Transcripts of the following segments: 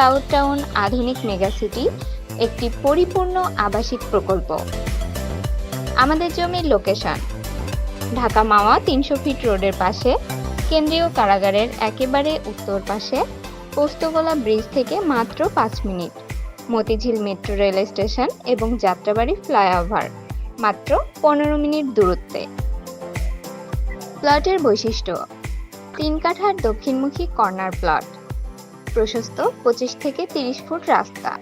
South town আধুনিক megacity একটি পরিপূর্ণ আবাসিক প্রকল্প। আমাদের জমির লোকেশন ঢাকা মাওয়া তিনশো ফিট রোডের পাশে, কেন্দ্রীয় কারাগারের একেবারে উত্তর পাশে, পোস্তগোলা ব্রিজ থেকে মাত্র পাঁচ minute. Motijheel metro rail station এবং যাত্রাবাড়ি ফ্লাইওভার মাত্র পনেরো মিনিট দূরত্বে। প্লটের বৈশিষ্ট্য, তিন কাঠার দক্ষিণমুখী কর্নার প্লট প্রশস্ত পঁচিশ থেকে তিরিশ ফুট রাস্তা।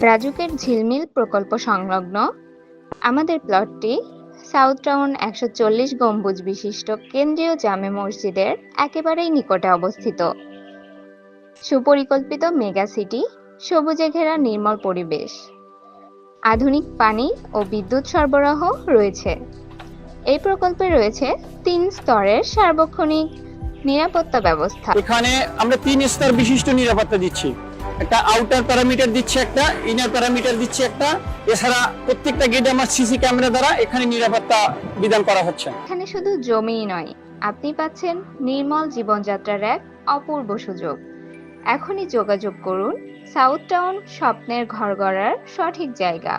রাজুকের ঝিলমিল প্রকল্প সংলগ্ন। আমাদের প্লটটি সাউথ টাউন একশো চল্লিশ গম্বুজ বিশিষ্ট কেন্দ্রীয় জামে মসজিদের একেবারেই নিকটে অবস্থিত। সুপরিকল্পিত মেগা সিটি, সবুজে ঘেরা নির্মল পরিবেশ। আধুনিক পানি ও বিদ্যুৎ সরবরাহ রয়েছে। এই প্রকল্পে রয়েছে তিন স্তরের সার্বক্ষণিক নিরাপত্তা ব্যবস্থা। এখানে আমরা তিন স্তর বিশিষ্ট নিরাপত্তা দিচ্ছি। একটা আউটার প্যারামিটার দিচ্ছি একটা ইনার প্যারামিটার দিচ্ছে একটা। এছাড়া প্রত্যেকটা গেটে আমার সিসি ক্যামেরা দ্বারা এখানে নিরাপত্তা বিধান করা হচ্ছে। এখানে শুধু জমিই নয় আপনি পাচ্ছেন নির্মল জীবনযাত্রার এক অপূর্ব সুযোগ। এখনই যোগাযোগ করুন সাউথ টাউন স্বপ্নের ঘর গড়ার সঠিক জায়গা।